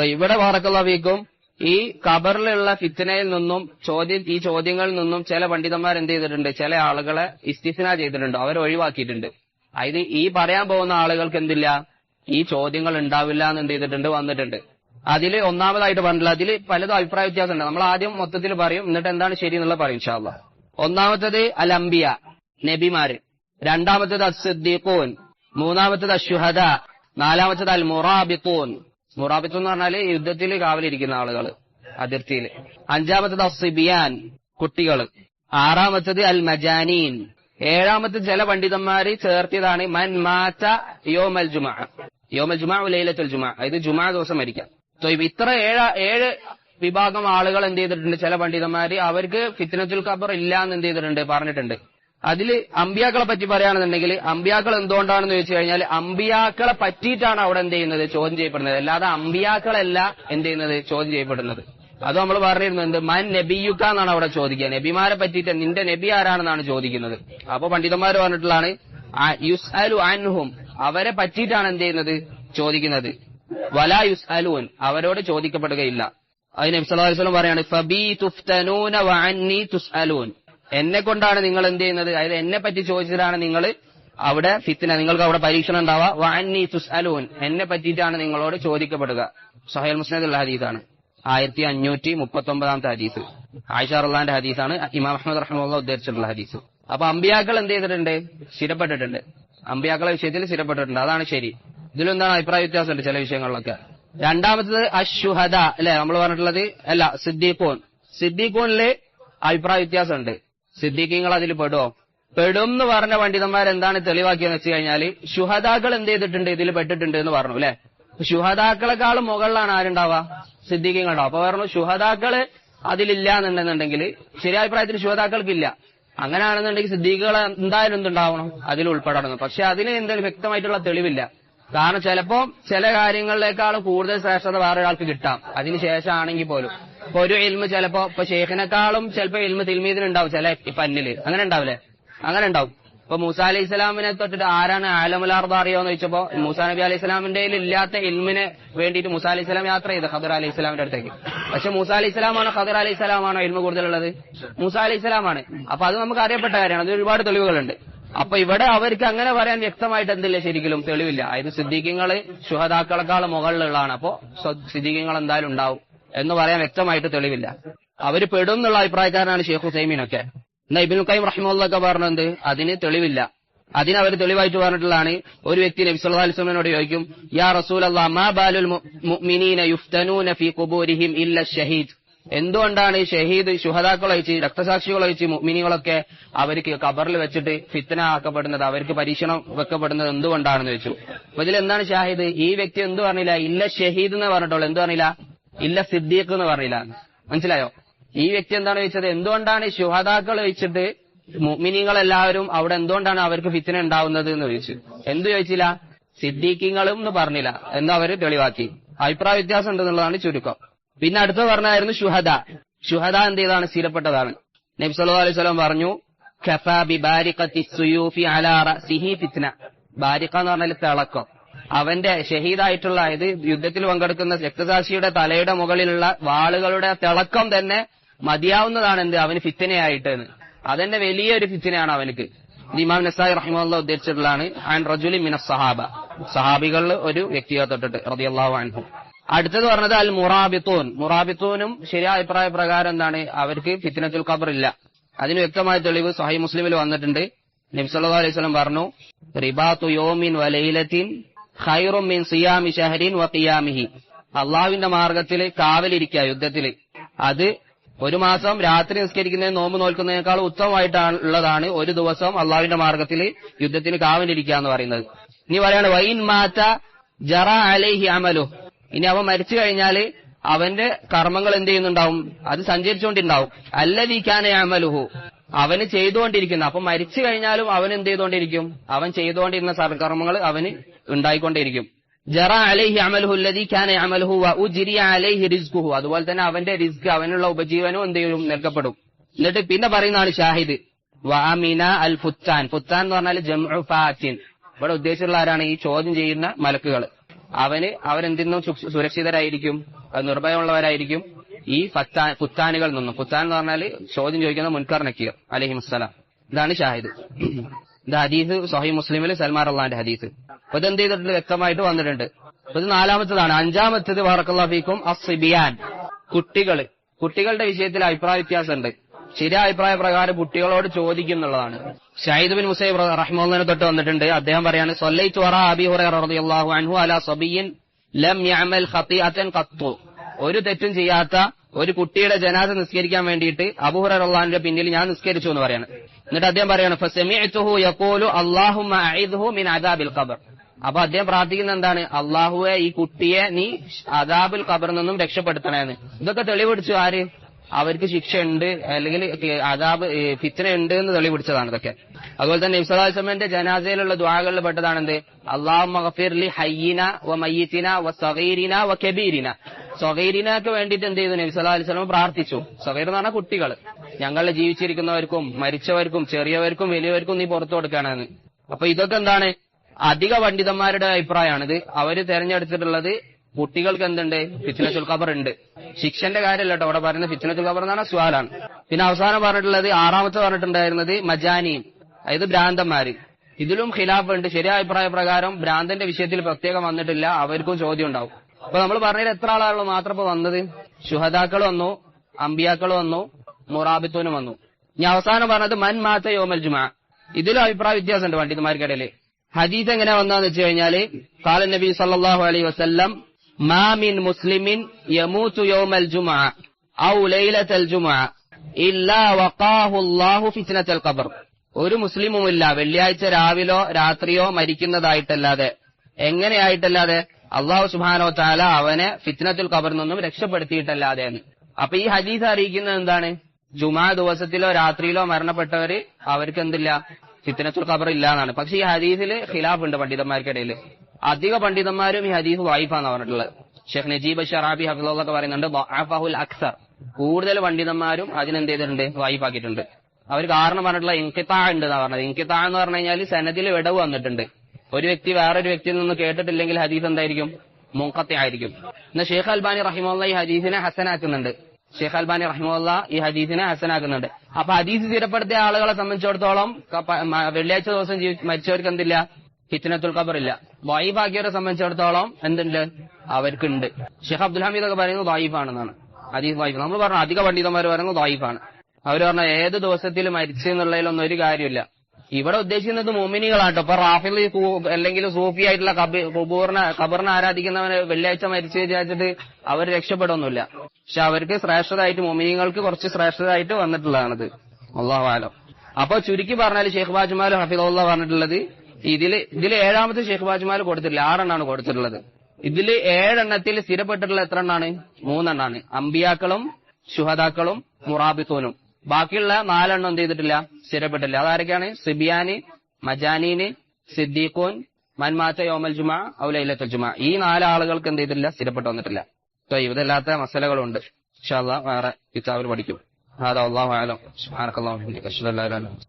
ഇവിടെ വാറക്കല്ലാവിക്കും ഈ ഖബറിലുള്ള ഫിത്തനയിൽ നിന്നും ചോദ്യം ഈ ചോദ്യങ്ങളിൽ നിന്നും ചില പണ്ഡിതന്മാർ എന്ത് ചെയ്തിട്ടുണ്ട്? ചില ആളുകളെ ഇസ്തിഫിന ചെയ്തിട്ടുണ്ട് അവരെ ഒഴിവാക്കിയിട്ടുണ്ട്. അതായത് ഈ പറയാൻ പോകുന്ന ആളുകൾക്ക് എന്തില്ല? ഈ ചോദ്യങ്ങൾ ഉണ്ടാവില്ല എന്ന് എന്ത് ചെയ്തിട്ടുണ്ട്? വന്നിട്ടുണ്ട്. അതിൽ ഒന്നാമതായിട്ട് പറഞ്ഞില്ല അതിൽ പലതും അഭിപ്രായ വ്യത്യാസമുണ്ട്. നമ്മൾ ആദ്യം മൊത്തത്തിൽ പറയും എന്നിട്ട് എന്താണ് ശരി എന്നുള്ള പറയും ഇൻഷാല്ല ഒന്നാമത്തത് അൽ അംബിയ നബിമാര്. രണ്ടാമത്തത് അസ്സിദ്ദീഖൂൻ. മൂന്നാമത്തത് അഷുഹദ നാലാമത്തത് അൽ മുറാബിത്തൂൻ മുറാബിത്തു എന്ന് പറഞ്ഞാൽ യുദ്ധത്തിൽ കാവലിരിക്കുന്ന ആളുകൾ അതിർത്തിയിൽ അഞ്ചാമത്തത് അസിബിയാൻ കുട്ടികൾ ആറാമത്തത് അൽ മജാനീൻ. ഏഴാമത്തെ ചില പണ്ഡിതന്മാര് ചേർത്തിയതാണ് മൻ മാറ്റ യോമൽ ജുമാ. യോമൽ ജുമാ ലൈലത്തുൽ ജുമാ. ഇത് ജുമാ ദിവസം മരിക്കാം. ഇത്ര ഏഴ് ഏഴ് വിഭാഗം ആളുകൾ എന്ത് ചെയ്തിട്ടുണ്ട്? ചില പണ്ഡിതന്മാര് അവർക്ക് ഫിത്നത്തുൽ ഖബർ ഇല്ല എന്ന് എന്ത് ചെയ്തിട്ടുണ്ട്? പറഞ്ഞിട്ടുണ്ട്. അതിൽ അമ്പിയാക്കളെ പറ്റി പറയുകയാണെന്നുണ്ടെങ്കിൽ അമ്പിയാക്കൾ എന്തുകൊണ്ടാണെന്ന് ചോദിച്ചു കഴിഞ്ഞാൽ അമ്പിയാക്കളെ പറ്റിയിട്ടാണ് അവിടെ എന്ത് ചെയ്യുന്നത് ചോദ്യം ചെയ്യപ്പെടുന്നത്. അല്ലാതെ അമ്പിയാക്കളല്ല എന്ത് ചെയ്യുന്നത് ചോദ്യം ചെയ്യപ്പെടുന്നത്. അത് നമ്മൾ പറഞ്ഞിരുന്നു എന്ത്? മൻ നബിയുക്ക എന്നാണ് അവിടെ ചോദിക്കുക. നബിമാരെ പറ്റിയിട്ട് നിന്റെ നബി ആരാണെന്നാണ് ചോദിക്കുന്നത്. അപ്പൊ പണ്ഡിതന്മാർ പറഞ്ഞിട്ടുള്ളതാണ് യുസ് അലു അൻഹും. അവരെ പറ്റിയിട്ടാണ് എന്ത് ചെയ്യുന്നത്? ചോദിക്കുന്നത്. വലാ യുസ് അലൂൻ അവരോട് ചോദിക്കപ്പെടുകയില്ല. അതിന് നബ്സല്ലാസ്ലം പറയാണ് ഫബി തുഫ്തനൂന വഅന്നി തുസ്അലൂൻ. എന്നെ കൊണ്ടാണ് നിങ്ങൾ എന്ത് ചെയ്യുന്നത്? അതായത് എന്നെ പറ്റി ചോദിച്ചതാണ് നിങ്ങൾ അവിടെ ഫിത്തിന നിങ്ങൾക്ക് അവിടെ പരീക്ഷണം ഉണ്ടാവുക. വഅന്നി തുസ്അലൂൻ. എന്നെ പറ്റിയിട്ടാണ് നിങ്ങളോട് ചോദിക്കപ്പെടുക. സഹേൽ മുസ്ലിദുള്ള ഹദീസാണ്. ആയിരത്തി അഞ്ഞൂറ്റി മുപ്പത്തി ഒമ്പതാമത്തെ ഹദീസ്. ആയിഷ അള്ളാന്റെ ഹദീസാണ്. ഇമാം അഹമ്മദ് റഹ്മുള്ള ഉദ്ധരിച്ചിട്ടുള്ള ഹദീസ്. അപ്പൊ അമ്പിയാക്കൾ എന്ത് ചെയ്തിട്ടുണ്ട്? സ്ഥിരപ്പെട്ടിട്ടുണ്ട്. അമ്പിയാക്കളെ വിഷയത്തിൽ സ്ഥിരപ്പെട്ടിട്ടുണ്ട്. അതാണ് ശരി. ഇതിലെന്താണ് അഭിപ്രായ വ്യത്യാസമുണ്ട് ചില വിഷയങ്ങളിലൊക്കെ? രണ്ടാമത്തത് അശ്വഹദ അല്ലെ? നമ്മൾ പറഞ്ഞിട്ടുള്ളത് അല്ല സിദ്ദീഖോൻ. സിദ്ദീഖോനിൽ അഭിപ്രായ വ്യത്യാസമുണ്ട്. സിദ്ദീഖീങ്ങൾ അതിൽ പെടുമോ പെടും എന്ന് പറഞ്ഞ പണ്ഡിതന്മാർ എന്താണ് തെളിവാക്കിയെന്ന് വെച്ച് കഴിഞ്ഞാൽ ശുഹദാക്കൾ എന്ത് ചെയ്തിട്ടുണ്ട്? ഇതിൽ പെട്ടിട്ടുണ്ട് എന്ന് പറഞ്ഞു അല്ലെ? ശുഹദാക്കളെക്കാളും മുകളിലാണ് ആരുണ്ടാവുക? സിദ്ദീഖീങ്ങളുണ്ടാവും അപ്പൊ പറഞ്ഞു ശുഹദാക്കൾ അതിലില്ല എന്നുണ്ടെന്നുണ്ടെങ്കിൽ ശരിയായ പ്രായത്തിൽ ശുഹദാക്കൾക്കില്ല. അങ്ങനെയാണെന്നുണ്ടെങ്കിൽ സിദ്ദീഖുകൾ എന്തായാലും എന്തുണ്ടാവണം? അതിൽ ഉൾപ്പെടണം. പക്ഷെ അതിന് എന്തെങ്കിലും വ്യക്തമായിട്ടുള്ള തെളിവില്ല. കാരണം ചിലപ്പോ ചില കാര്യങ്ങളിലേക്കാളും കൂടുതൽ ശ്രേഷ്ഠത വേറെ ഒരാൾക്ക് കിട്ടാം അതിനുശേഷമാണെങ്കിൽ പോലും. ഇപ്പൊ ഒരു ഇൽമ ചിലപ്പോ ഇപ്പൊ ഷെയ്ഖിനെക്കാളും ചിലപ്പോ ഇൽമ തിൽമീദിനുണ്ടാവും ചില പന്നിൽ. അങ്ങനെ ഉണ്ടാവില്ലേ? അങ്ങനെ ഉണ്ടാവും. ഇപ്പൊ മൂസ അലൈഹി ഇസ്ലാമിനെ തൊട്ടിട്ട് ആരാണ് ആലമുലാർദ അറിയോന്ന് ചോദിച്ചപ്പോ മൂസാ നബി അലൈഹി ഇസ്ലാമിന്റെ ഇല്ലാത്ത ഇൽമിനെ വേണ്ടിയിട്ട് മൂസ അലൈഹി ഇസ്ലാം യാത്ര ചെയ്ത് ഖദർ അലൈഹി ഇസ്ലാമിന്റെ അടുത്തേക്ക്. പക്ഷെ മൂസ അലൈഹി ഇസ്ലാമാണോ ഖദർ അലൈഹി ഇസ്ലാമാണോ ഇൽമ കൂടുതലുള്ളത്? മൂസ അലൈഹി ഇസ്ലാമാണ് അപ്പൊ അത് നമുക്ക് അറിയപ്പെട്ട കാര്യമാണ്. അത് ഒരുപാട് തെളിവുകളുണ്ട്. അപ്പൊ ഇവിടെ അവർക്ക് അങ്ങനെ പറയാൻ വ്യക്തമായിട്ട് എന്തില്ല ശരിക്കും തെളിവില്ല. അതായത് സിദ്ധീകങ്ങൾ ശുഹദാക്കളെക്കാൾ മുകളിലുള്ളതാണ്. അപ്പോ സിദ്ധീകങ്ങൾ എന്തായാലും ഉണ്ടാവും. എന്ന് പറയാൻ വ്യക്തമായിട്ട് തെളിവില്ല. അവർ പെടും എന്നുള്ള അഭിപ്രായക്കാരനാണ് ഷെയ്ഖ് ഹുസൈമീനൊക്കെ. എന്നാ ഇബിൻ കൈം റഹ്മുള്ളൊക്കെ പറഞ്ഞത് അതിന് തെളിവില്ല. അതിന് അവർ തെളിവായിട്ട് പറഞ്ഞിട്ടുള്ളതാണ് ഒരു വ്യക്തി നബി സല്ലല്ലാഹു അലൈഹി ചോദിക്കും യാ റസൂലല്ലാഹ് മാ ബാലുൽ മുഅ്മിനീന യുഫ്തനൂന ഫീ ഖുബൂരിഹിം ഷഹീദ്? എന്തുകൊണ്ടാണ് അയച്ച് രക്തസാക്ഷികൾ അയച്ച് മിനികളൊക്കെ അവർക്ക് കബറിൽ വെച്ചിട്ട് ഫിത്തന ആക്കപ്പെടുന്നത് അവർക്ക് പരീക്ഷണം വെക്കപ്പെടുന്നത് എന്തുകൊണ്ടാണെന്ന് വെച്ചു അപ്പൊ ഇതിൽ എന്താണ് ഷാഹിദ്? ഈ വ്യക്തി എന്ത് പറഞ്ഞില്ല? ഇല്ല ഷഹീദ് എന്ന് പറഞ്ഞിട്ടുള്ളൂ. എന്ത് പറഞ്ഞില്ല? ഇല്ല സിദ്ദീഖ് എന്ന് പറയില്ല. മനസ്സിലായോ? ഈ വ്യക്തി എന്താണ് ചോദിച്ചത്? എന്തുകൊണ്ടാണ് ശുഹതാക്കൾ വെച്ചിട്ട് മുഅ്മിനീങ്ങളെല്ലാവരും അവിടെ എന്തുകൊണ്ടാണ് അവർക്ക് ഫിത്തിന ഉണ്ടാവുന്നത് എന്ന് ചോദിച്ചു. എന്ത് ചോദിച്ചില്ല? സിദ്ദീഖിങ്ങളും എന്ന് പറഞ്ഞില്ല. എന്ന് അവർ തെളിവാക്കി. അഭിപ്രായ വ്യത്യാസം ഉണ്ടെന്നുള്ളതാണ് ചുരുക്കം. പിന്നെ അടുത്തത് പറഞ്ഞായിരുന്നു ഷുഹദ ഷുഹദ എന്ത് ചെയ്താണ് സ്ഥിരപ്പെട്ടതാണ് നബി സല്ലു അലൈഹി സ്വലം പറഞ്ഞു ഖഫാ ബിബാരിഖത്തി സുയൂഫി അലാ റഅസിഹി ഫിത്ന. ബാരിഖ എന്ന് പറഞ്ഞാൽ തിളക്കം. അവന്റെ ഷഹീദായിട്ടുള്ള അതായത് യുദ്ധത്തിൽ പങ്കെടുക്കുന്ന രക്തസാക്ഷിയുടെ തലയുടെ മുകളിലുള്ള വാളുകളുടെ തിളക്കം തന്നെ മതിയാവുന്നതാണ് എന്ത് അവന് ഫിത്തനയായിട്ട് അതെന്നെ വലിയൊരു ഫിത്തനയാണ് അവനക്ക്. ഇമാം നസായി റഹിമുള്ള ഉദ്ദേശിച്ചിട്ടുള്ളതാണ് ആൻ റജുലി മിന സഹാബ. സഹാബികളിൽ ഒരു വ്യക്തിയെ തൊട്ടിട്ട് റളിയല്ലാഹു അൻഹു. അടുത്തത് പറഞ്ഞത് അൽ മുറാബിത്തൂൻ. മുറാബിത്തൂനും ശരിയായ അഭിപ്രായ പ്രകാരം എന്താണ് അവർക്ക് ഫിത്നത്തുൽ ഖബർ ഇല്ല. അതിന് വ്യക്തമായ തെളിവ് സഹി മുസ്ലിമിൽ വന്നിട്ടുണ്ട്. നബി സല്ലല്ലാഹു അലൈഹി സ്വലം പറഞ്ഞു റിബാത്തു യോമിൻ വലൈലത്തിൻ ഖൈറും മിൻ സിയാമി ഷഹരിൻ വ ഖിയാമിഹി. അള്ളാഹുവിന്റെ മാർഗത്തിൽ കാവലിരിക്കുക യുദ്ധത്തിൽ അത് ഒരു മാസം രാത്രി നിസ്കരിക്കുന്നതിന് നോമ്പ് നോൽക്കുന്നതിനേക്കാൾ ഉത്തമമായിട്ടാണ് ഉള്ളതാണ് ഒരു ദിവസം അള്ളാഹുവിന്റെ മാർഗത്തിൽ യുദ്ധത്തിന് കാവലിരിക്കുക എന്ന് പറയുന്നത്. ഇനി പറയാണ് വൈൻ മാറ്റ ജറ അലൈഹി അമലു. ഇനി അവൻ മരിച്ചു കഴിഞ്ഞാൽ അവന്റെ കർമ്മങ്ങൾ എന്ത് ചെയ്യുന്നുണ്ടാവും? അത് സഞ്ചരിച്ചുകൊണ്ടിണ്ടാവും. അല്ലതീക്കാനെ അമലുഹു അവന് ചെയ്തുകൊണ്ടിരിക്കുന്ന. അപ്പൊ മരിച്ചു കഴിഞ്ഞാലും അവൻ എന്ത് ചെയ്തുകൊണ്ടിരിക്കും? അവൻ ചെയ്തുകൊണ്ടിരുന്ന സർക്കർമ്മങ്ങൾ അവന് ഉണ്ടായിക്കൊണ്ടിരിക്കും ജറ അലൈഹി അമൽഹു അല്ലദീ കാന അമൽഹു അലൈഹി റിസ്ഖുഹു. അതുപോലെ തന്നെ അവന്റെ റിസ്ക് അവനുള്ള ഉപജീവനവും എന്ത് ചെയ്യും? നൽകപ്പെടും. എന്നിട്ട് പിന്നെ പറയുന്നതാണ് ഷാഹിദ്. വാമിന അൽ ഫുത്താൻ ഫുത്താൻ എന്ന് പറഞ്ഞാൽ ജംഉ ഫാത്തിൻ. ഇവിടെ ഉദ്ദേശിച്ചുള്ള ആരാണ്? ഈ ചോദ്യം ചെയ്യുന്ന മലക്കുകൾ. അവന് അവരെന്തിന്നും സുരക്ഷിതരായിരിക്കും? നിർഭയമുള്ളവരായിരിക്കും? ഈ ഫത്താൻ ഫുത്താനുകളിൽ നിന്നും. കുത്താൻ എന്ന് പറഞ്ഞാൽ ചോദ്യം ചോദിക്കുന്ന മുൻകർണക്കിയർ നക്കീർ ഇതാണ് ഷാഹിദ്. ഇത് ഹദീസ് സൊഹൈ മുസ്ലിമിൽ സൽമാർ അള്ളാന്റെ ഹദീസ്. അപ്പൊ എന്ത് ചെയ്തിട്ടുണ്ട്? വ്യക്തമായിട്ട് വന്നിട്ടുണ്ട്. ഇത് നാലാമത്തതാണ്. അഞ്ചാമത്തത് വാറക്കല്ലാഫിക്കും അസിബിയാൻ കുട്ടികൾ കുട്ടികളുടെ വിഷയത്തിൽ അഭിപ്രായ വ്യത്യാസമുണ്ട്. ശരിയായ അഭിപ്രായ പ്രകാരം കുട്ടികളോട് ചോദിക്കുന്നുള്ളതാണ് ഷഹീദ് ബിൻ മുസൈബ് റഹ്മോദിനെ തൊട്ട് വന്നിട്ടുണ്ട്. അദ്ദേഹം പറയാണ് സൊല്ലൈറ്റ് വറ അൻഹു സബിയൻ ലം ഒരു തെറ്റും ചെയ്യാത്ത ഒരു കുട്ടിയുടെ ജനാസ നിസ്കരിക്കാൻ വേണ്ടിയിട്ട് അബുഹുറ അബൂഹുറിന്റെ പിന്നിൽ ഞാൻ നിസ്കരിച്ചു എന്ന് പറയാണ്. എന്നിട്ട് അദ്ദേഹം പറയാണ് അഇദ്ഹു മിൻ അദാബിൽ ഖബർ. അപ്പൊ അദ്ദേഹം പ്രാർത്ഥിക്കുന്ന എന്താണ്? അള്ളാഹുവെ ഈ കുട്ടിയെ നീ അദാബുൽ ഖബറിൽ നിന്നും രക്ഷപ്പെടുത്തണേന്ന്. ഇതൊക്കെ തെളിവെടുച്ചു ആര്? അവർക്ക് ശിക്ഷ ഉണ്ട് അല്ലെങ്കിൽ അദാബ് ഫിത്തന ഉണ്ട് എന്ന് തെളിവെടുത്തതാണ് ഇതൊക്കെ. അതുപോലെ തന്നെ ഇബ്സലാസ്ലമിന്റെ ജനാസയിലുള്ള ദ്വാകളിൽ പെട്ടതാണ് എന്ത്? അള്ളാഹു മഹഫിർലി ഹയ്യന വ മയ്യത്തിന വ സഹീരിന വ കബീരിന. സൊഹൈരിനക്ക് വേണ്ടിയിട്ട് എന്ത് ചെയ്തു? നബി സല്ലല്ലാഹു അലൈഹി വസല്ലം പ്രാർത്ഥിച്ചു. സൊഹൈർ എന്ന് പറഞ്ഞാൽ കുട്ടികൾ ഞങ്ങളെ ജീവിച്ചിരിക്കുന്നവർക്കും മരിച്ചവർക്കും ചെറിയവർക്കും വലിയവർക്കും നീ പുറത്തു കൊടുക്കണമെന്ന് അപ്പൊ ഇതൊക്കെ എന്താണ്? അധിക പണ്ഡിതന്മാരുടെ അഭിപ്രായമാണിത്. അവർ തെരഞ്ഞെടുത്തിട്ടുള്ളത് കുട്ടികൾക്ക് എന്തുണ്ട്? ഫിറ്റ്നസുൽ ഖബർ ഉണ്ട്. ശിക്ഷന്റെ കാര്യമല്ല കേട്ടോ. അവിടെ പറയുന്നത് ഫിറ്റ്നസുൽ ഖബർ എന്നാണ് സ്വാലാണ്. പിന്നെ അവസാനം പറഞ്ഞിട്ടുള്ളത് ആറാമത്തെ പറഞ്ഞിട്ടുണ്ടായിരുന്നത് മജാനിയും അതായത് ഭ്രാന്തന്മാര്. ഇതിലും ഖിലാഫ് ഉണ്ട് ശരിയായ അഭിപ്രായ പ്രകാരം ഭ്രാന്തന്റെ വിഷയത്തിൽ പ്രത്യേകം വന്നിട്ടില്ല. അവർക്കും ചോദ്യം ഉണ്ടാവും. അപ്പൊ നമ്മൾ പറഞ്ഞതിൽ എത്ര ആളാണല്ലോ മാത്രം ഇപ്പൊ വന്നത്? ശുഹദാക്കൾ വന്നു അമ്പിയാക്കൾ വന്നു മുറാബിത്തൂനും വന്നു. ഇനി അവസാനം പറഞ്ഞത് മൻ മാത്ത യോമൽ ജുമാ. ഇതിലും അഭിപ്രായ വ്യത്യാസമുണ്ട് പണ്ഡിതന്മാർക്കിടയിൽ ഹദീസ് എങ്ങനെ വന്നാന്ന് വെച്ച് കഴിഞ്ഞാൽ കാല നബി സല്ലാഹു അലൈ വസല്ലം മാമിൻ മുസ്ലിമിൻ യമൂതു യൗമൽ ജുമാ ഔ ഇല്ലാ ഖബർ. ഒരു മുസ്ലിമുമില്ല വെള്ളിയാഴ്ച രാവിലോ രാത്രിയോ മരിക്കുന്നതായിട്ടല്ലാതെ. എങ്ങനെയായിട്ടല്ലാതെ? അള്ളാഹു സുബാനോ താല അവനെ ഫിത്നത്തുൽ ഖബറിൽ നിന്നും രക്ഷപ്പെടുത്തിയിട്ടല്ലാതെ എന്ന് അപ്പൊ ഈ ഹദീസ് അറിയിക്കുന്നത് എന്താണ്? ജുമാ ദിവസത്തിലോ രാത്രിയിലോ മരണപ്പെട്ടവര് അവർക്ക് എന്തില്ല? ഫിത്നത്തുൽ ഖബർ ഇല്ല എന്നാണ് പക്ഷെ ഈ ഹദീസിൽ ഖിലാഫ് ഉണ്ട് പണ്ഡിതന്മാർക്കിടയിൽ. അധിക പണ്ഡിതന്മാരും ഈ ഹദീസ് വായിഫാന്ന് പറഞ്ഞിട്ടുള്ളത്. ഷെഖ് നജീബ് ഷറാബി ഹഫ്ലൊക്കെ പറയുന്നുണ്ട് ദഅഫഹുൽ അക്സർ. കൂടുതൽ പണ്ഡിതന്മാരും അതിനെന്ത് ചെയ്തിട്ടുണ്ട്? വായിഫാക്കിയിട്ടുണ്ട് അവർ കാരണം പറഞ്ഞിട്ടുള്ള ഇൻകിത്താ ഉണ്ട് എന്നാ പറഞ്ഞത്. ഇൻകിത്താ എന്ന് പറഞ്ഞു കഴിഞ്ഞാൽ സനദിൽ വിടവ് വന്നിട്ടുണ്ട്. ഒരു വ്യക്തി വേറൊരു വ്യക്തിയിൽ നിന്ന് കേട്ടിട്ടില്ലെങ്കിൽ ഹദീസ് എന്തായിരിക്കും? മുങ്കത്തി ആയിരിക്കും. എന്നാൽ ഷെയ്ഖ് അൽബാനി റഹിമുള്ള ഈ ഹദീസിനെ ഹസനാക്കുന്നുണ്ട്. ഷെയ്ഖ് അൽബാനി റഹിമുള്ള ഈ ഹദീസിനെ ഹസനാക്കുന്നുണ്ട്. അപ്പൊ ഹദീസ് സ്ഥിരപ്പെടുത്തിയ ആളുകളെ സംബന്ധിച്ചിടത്തോളം വെള്ളിയാഴ്ച ദിവസം മരിച്ചവർക്ക് എന്തില്ല? ഹിത്തനത്തുൽ ഖബർ ഇല്ല. വൈബാക്കിയവരെ സംബന്ധിച്ചിടത്തോളം എന്തുണ്ട്? അവർക്കുണ്ട്. ഷെയ്ഖ് അബ്ദുൽ ഹമീദ് ഒക്കെ പറയുന്നത് വായിഫാണെന്നാണ് ഹദീസ് വായിഫ് നമ്മൾ പറഞ്ഞു അധിക പണ്ഡിതന്മാർ പറയുന്നത് വായിഫാണ് അവർ പറഞ്ഞ ഏത് ദിവസത്തിൽ മരിച്ചു എന്നുള്ളതിലൊന്നും ഒരു കാര്യമില്ല ഇവിടെ ഉദ്ദേശിക്കുന്നത് മോമിനികളാട്ടോ ഇപ്പൊ റാഫിൽ അല്ലെങ്കിൽ സൂഫി ആയിട്ടുള്ള കബി- ഖുബൂറിനെ ആരാധിക്കുന്നവന് വെള്ളിയാഴ്ച മരിച്ചു വിചാരിച്ചിട്ട് അവർ രക്ഷപ്പെടുന്നില്ല പക്ഷെ അവർക്ക് ശ്രേഷ്ഠതായിട്ട് മോമിനികൾക്ക് കുറച്ച് ശ്രേഷ്ഠതായിട്ട് വന്നിട്ടുള്ളതാണത്. അള്ളാഹാലോ അപ്പൊ ചുരുക്കി പറഞ്ഞാൽ ഷെയ്ഖ് ബാജുമാൽ ഹഫിദുള്ള പറഞ്ഞിട്ടുള്ളത് ഇതിൽ ഇതിൽ ഏഴാമത്തെ ഷെയ്ഖ് ബാജുമാൽ കൊടുത്തിട്ടില്ല. ആറെണ്ണാണ് കൊടുത്തിട്ടുള്ളത്. ഇതിൽ ഏഴെണ്ണത്തിൽ സ്ഥിരപ്പെട്ടിട്ടുള്ള എത്ര എണ്ണാണ്? മൂന്നെണ്ണാണ്. അമ്പിയാക്കളും ശുഹദാക്കളും മുറാബിത്തൂനും ബാക്കിയുള്ള നാലെണ്ണം എന്ത് ചെയ്തിട്ടില്ല സ്ഥിരപ്പെട്ടില്ല അതാരൊക്കെയാണ് സിബിയാന് മജാനീന് സിദ്ദീഖൂൻ മൻമാത്ത യോമൽ ജുമാ ഔലൈലത്തുൽ ജുമാ ഈ നാലാളുകൾക്ക് എന്ത് ചെയ്തിട്ടില്ല സ്ഥിരപ്പെട്ട് വന്നിട്ടില്ല ഇതല്ലാത്ത മസലകളുണ്ട് ഇൻഷാ അല്ലാഹ് വേറെ കിതാബിൽ പഠിക്കും هذا والله اعلم سبحانك اللهم وبحمدك اشهد ان لا اله الا انت